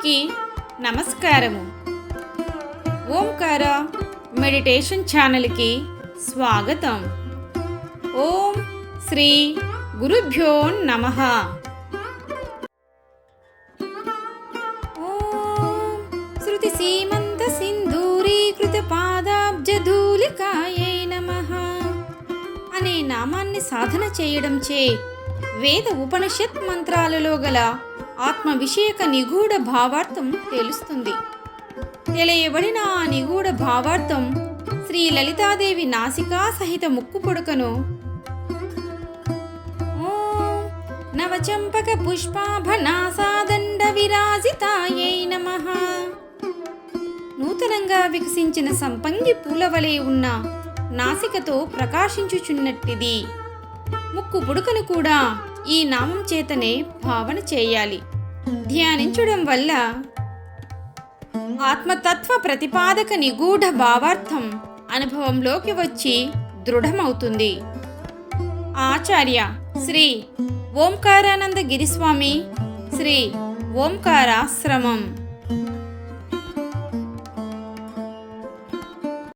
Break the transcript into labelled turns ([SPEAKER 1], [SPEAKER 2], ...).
[SPEAKER 1] అందరికీ నమస్కారము. ఓంకార మెడిటేషన్ ఛానల్కి స్వాగతం. ఓం శ్రీ గురుభ్యో నమ. శృతి సీమంత సింధూరీకృత పాదాబ్జధూలికాయై నమ అనే నామాన్ని సాధన చేయడం చే వేద ఉపనిషత్ మంత్రాలలో గల ఆత్మ విషయక నిగూఢ భావార్థం తెలుస్తుంది. తెలియబడిన ఆ నిగూఢ భావార్థం శ్రీ లలితాదేవి నాసికా సహిత ముక్కు పొడుకను నవచంపక పుష్పాభనాసాదండ విరాజితాయై నమః. నూతనంగా వికసించిన సంపంగి పూల వలె ఉన్న నాసికతో ప్రకాశించుచున్నట్టిది. ముక్కు పుడుకను కూడా ఈ నామం చేతనే భావన చేయాలి. ధ్యానించడం వల్ల ఆత్మతత్వ ప్రతిపాదక నిగూఢ భావార్థం అనుభవంలోకి వచ్చి దృఢమవుతుంది. ఆచార్య శ్రీ ఓంకారానంద గిరిస్వామి శ్రీ ఓంకారాశ్రమం.